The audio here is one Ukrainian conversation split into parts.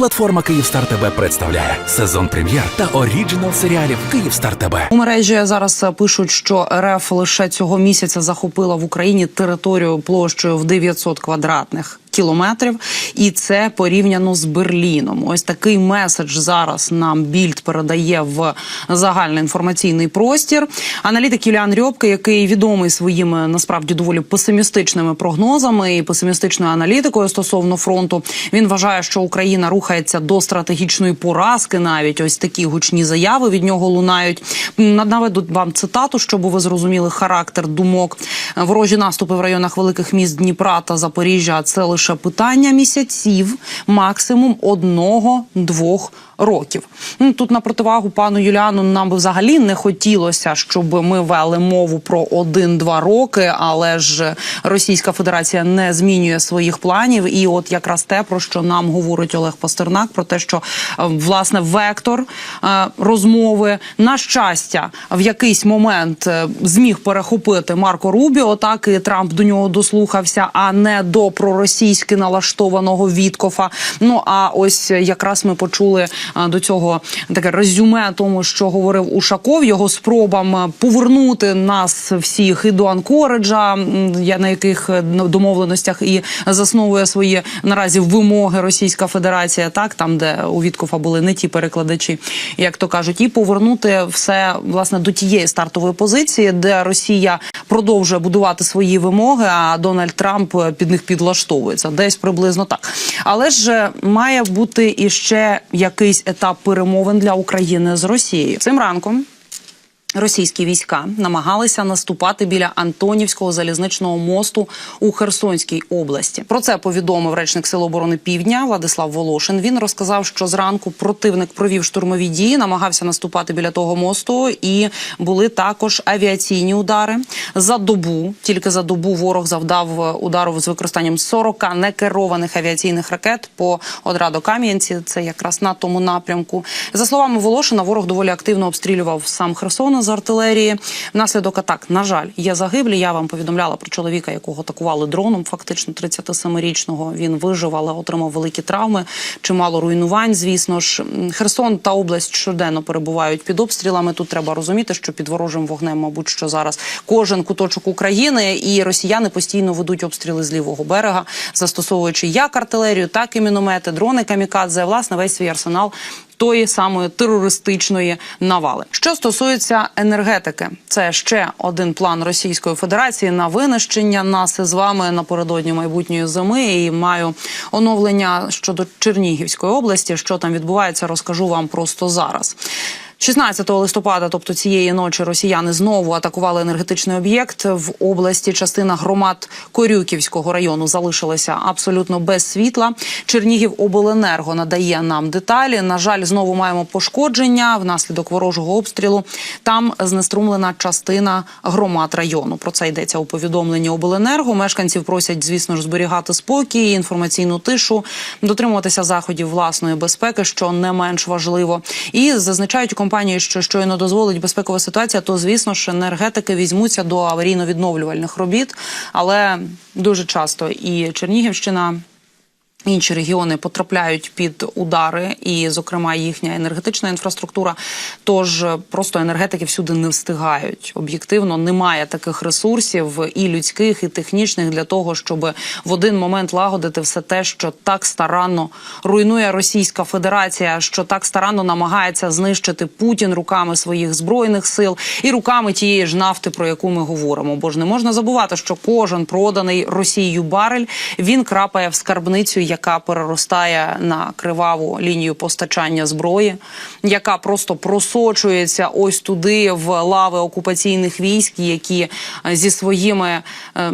Платформа Київстар ТБ представляє сезон прем'єр та оріджинал серіалів Київстар ТБ. У мережі зараз е, пишуть, що РФ лише цього місяця захопила в Україні територію площею в 900 квадратних кілометрів, і це порівняно з Берліном. Ось такий меседж зараз нам більд передає в загальноінформаційний простір. Аналітик Юліан Рьобка, який відомий своїми насправді доволі песимістичними прогнозами і песимістичною аналітикою стосовно фронту, він вважає, що Україна рухається до стратегічної поразки. Навіть ось такі гучні заяви від нього лунають. Наведу вам цитату, щоб ви зрозуміли характер думок. Ворожі наступи в районах великих міст Дніпра та Запоріжжя це лише питання місяців, максимум одного-двох років. Ну, Тут на противагу пану Юліану нам би взагалі не хотілося, щоб ми вели мову про один-два роки, але ж Російська Федерація не змінює своїх планів. І от якраз те, про що нам говорить Олег Пастернак, про те, що е, власне вектор е, розмови на щастя в якийсь момент е, зміг перехопити Марко Рубіо, так і Трамп до нього дослухався, а не до проросійськи налаштованого Віткофа. Ну а ось якраз ми почули до цього таке резюме тому, що говорив Ушаков, його спробам повернути нас всіх і до Анкориджа, я на яких е, домовленостях і засновує свої наразі вимоги Російська Федерація, так там, де у Віткофа були не ті перекладачі, як то кажуть, і повернути все власне до тієї стартової позиції, де Росія продовжує будувати свої вимоги, а Дональд Трамп е, під них підлаштовується, десь приблизно так. Але ж е, має бути іще якийсь етап перемовин для України з Росією цим ранком. Російські війська намагалися наступати біля Антонівського залізничного мосту у Херсонській області. Про це повідомив речник Сил оборони Півдня Владислав Волошин. Він розказав, що зранку противник провів штурмові дії, намагався наступати біля того мосту, і були також авіаційні удари за добу. Тільки за добу ворог завдав удару з використанням 40 некерованих авіаційних ракет по Одрадо-Кам'янці. Це якраз на тому напрямку. За словами Волошина, ворог доволі активно обстрілював сам Херсон з артилерії. Внаслідок атак, на жаль, є загиблі. Я вам повідомляла про чоловіка, якого атакували дроном. Фактично 37-річного. Він вижив, але отримав великі травми, чимало руйнувань. Звісно ж, Херсон та область щоденно перебувають під обстрілами. Тут треба розуміти, що під ворожим вогнем, мабуть, що зараз кожен куточок України і росіяни постійно ведуть обстріли з лівого берега, застосовуючи як артилерію, так і міномети, дрони камікадзе. Власне, весь свій арсенал тої самої терористичної навали. Що стосується енергетики, це ще один план Російської Федерації на винищення нас з вами напередодні майбутньої зими. І маю оновлення щодо Чернігівської області. Що там відбувається, розкажу вам просто зараз. 16 листопада, тобто цієї ночі, росіяни знову атакували енергетичний об'єкт в області. Частина громад Корюківського району залишилася абсолютно без світла. Чернігів обленерго надає нам деталі. На жаль, знову маємо пошкодження внаслідок ворожого обстрілу. Там знеструмлена частина громад району. Про це йдеться у повідомленні обленерго. Мешканців просять, звісно ж, зберігати спокій, інформаційну тишу, дотримуватися заходів власної безпеки, що не менш важливо, і зазначають компанії, що щойно дозволить безпекова ситуація, то звісно ж енергетики візьмуться до аварійно-відновлювальних робіт, але дуже часто і Чернігівщина. Інші регіони потрапляють під удари, і, зокрема, їхня енергетична інфраструктура. Тож просто енергетики всюди не встигають. Об'єктивно немає таких ресурсів і людських, і технічних для того, щоб в один момент лагодити все те, що так старанно руйнує Російська Федерація, що так старанно намагається знищити Путін руками своїх збройних сил і руками тієї ж нафти, про яку ми говоримо. Бо ж не можна забувати, що кожен проданий Росією барель він крапає в скарбницю яка переростає на криваву лінію постачання зброї, яка просто просочується ось туди в лави окупаційних військ, які е, зі своїми е,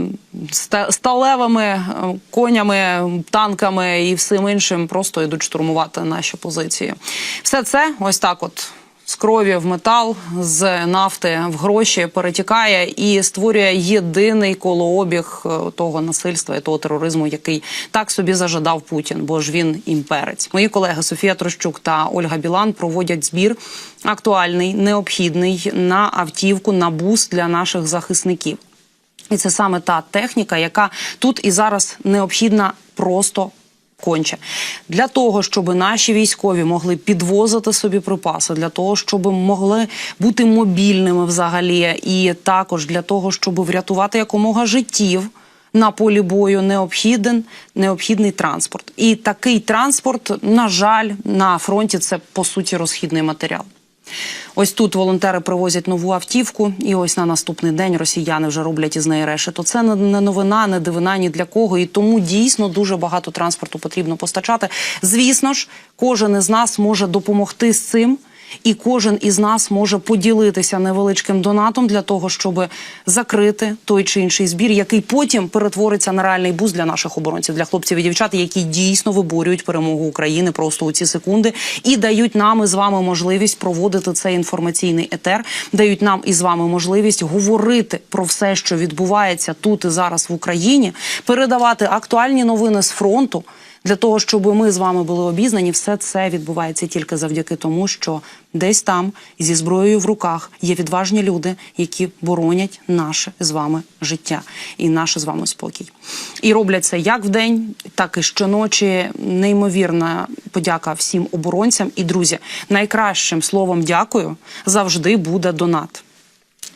сталевими е, конями, танками і всім іншим просто йдуть штурмувати наші позиції. Все це ось так, от з крові в метал, з нафти в гроші перетікає і створює єдиний колообіг е, того насильства і того тероризму, який так собі зажадав Путін, бо ж він імперець. Мої колеги Софія Трощук та Ольга Білан проводять збір актуальний, необхідний на автівку на бус для наших захисників. І це саме та техніка, яка тут і зараз необхідна просто конче. Для того, щоб наші військові могли підвозити собі припаси, для того, щоб могли бути мобільними взагалі, і також для того, щоб врятувати якомога життів. На полі бою необхіден необхідний транспорт, і такий транспорт, на жаль, на фронті це по суті розхідний матеріал. Ось тут волонтери привозять нову автівку, і ось на наступний день росіяни вже роблять із неї решето. Це не- новина, не дивина ні для кого. І тому дійсно дуже багато транспорту потрібно постачати. Звісно ж, кожен із нас може допомогти з цим. І кожен із нас може поділитися невеличким донатом для того, щоб закрити той чи інший збір, який потім перетвориться на реальний буст для наших оборонців, для хлопців і дівчат, які дійсно виборюють перемогу України просто у ці секунди і дають нам із вами можливість проводити цей інформаційний етер, дають нам із вами можливість говорити про все, що відбувається тут і зараз в Україні, передавати актуальні новини з фронту. Для того щоб ми з вами були обізнані, все це відбувається тільки завдяки тому, що десь там зі зброєю в руках є відважні люди, які боронять наше з вами життя і наше з вами спокій. І роблять це як вдень, так і щоночі. Неймовірна подяка всім оборонцям і друзі. Найкращим словом дякую завжди буде донат.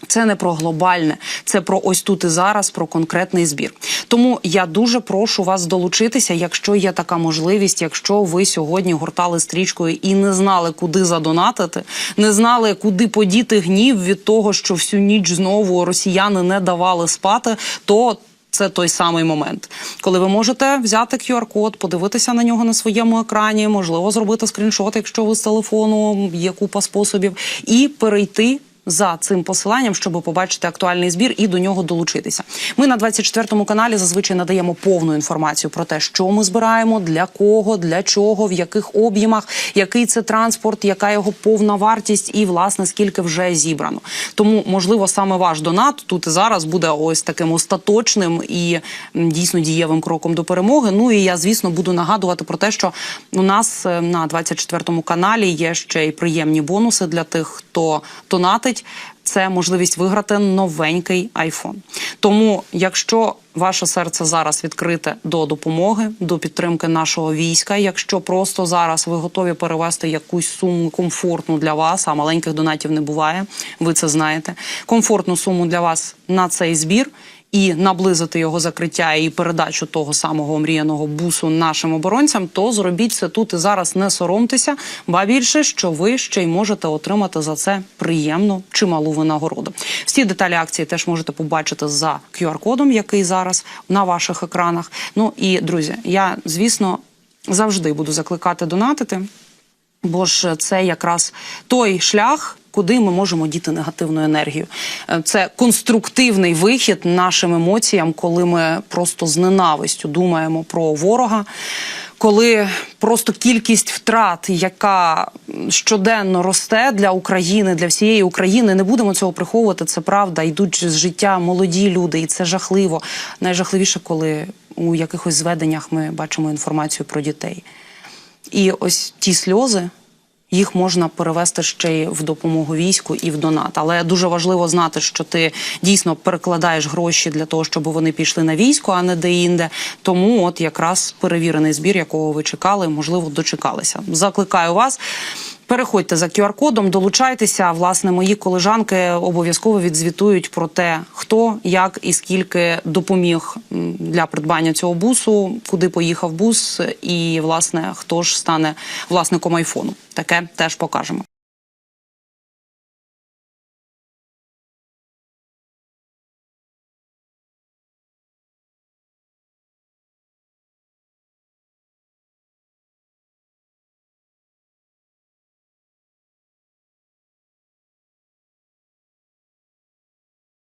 Це не про глобальне, це про ось тут і зараз, про конкретний збір. Тому я дуже прошу вас долучитися, якщо є така можливість, якщо ви сьогодні гортали стрічкою і не знали, куди задонатити, не знали, куди подіти гнів від того, що всю ніч знову росіяни не давали спати, то це той самий момент, коли ви можете взяти QR-код, подивитися на нього на своєму екрані, можливо, зробити скріншот, якщо ви з телефону є купа способів, і перейти. За цим посиланням, щоб побачити актуальний збір і до нього долучитися. Ми на 24 каналі зазвичай надаємо повну інформацію про те, що ми збираємо, для кого, для чого, в яких об'ємах, який це транспорт, яка його повна вартість, і власне скільки вже зібрано. Тому, можливо, саме ваш донат тут і зараз буде ось таким остаточним і дійсно дієвим кроком до перемоги. Ну і я, звісно, буду нагадувати про те, що у нас е, на 24 каналі є ще й приємні бонуси для тих, хто донатить. Це можливість виграти новенький айфон. Тому, якщо ваше серце зараз відкрите до допомоги, до підтримки нашого війська, якщо просто зараз ви готові перевести якусь суму комфортну для вас, а маленьких донатів не буває, ви це знаєте. Комфортну суму для вас на цей збір. І наблизити його закриття і передачу того самого омріяного бусу нашим оборонцям, то зробіть це тут і зараз. Не соромтеся, ба більше, що ви ще й можете отримати за це приємну чималу винагороду. Всі деталі акції теж можете побачити за QR-кодом, який зараз на ваших екранах. Ну і друзі, я звісно завжди буду закликати донатити. Бо ж це якраз той шлях, куди ми можемо діти негативну енергію. Е, Це конструктивний вихід нашим емоціям, коли ми просто з ненавистю думаємо про ворога. Коли просто кількість втрат, яка щоденно росте для України, для всієї України, не будемо цього приховувати. Це правда. Йдуть з життя молоді люди, і це жахливо. Найжахливіше, коли у якихось зведеннях ми бачимо інформацію про дітей. І ось ті сльози. Їх можна перевести ще й в допомогу війську і в донат. Але дуже важливо знати, що ти дійсно перекладаєш гроші для того, щоб вони пішли на військо, а не де-інде. Тому, от якраз перевірений збір, якого ви чекали, можливо, дочекалися. Закликаю вас. Переходьте за QR-кодом, долучайтеся. Власне, мої колежанки обов'язково відзвітують про те, хто, як і скільки допоміг для придбання цього бусу, куди поїхав бус, і власне хто ж стане власником айфону. Таке теж покажемо.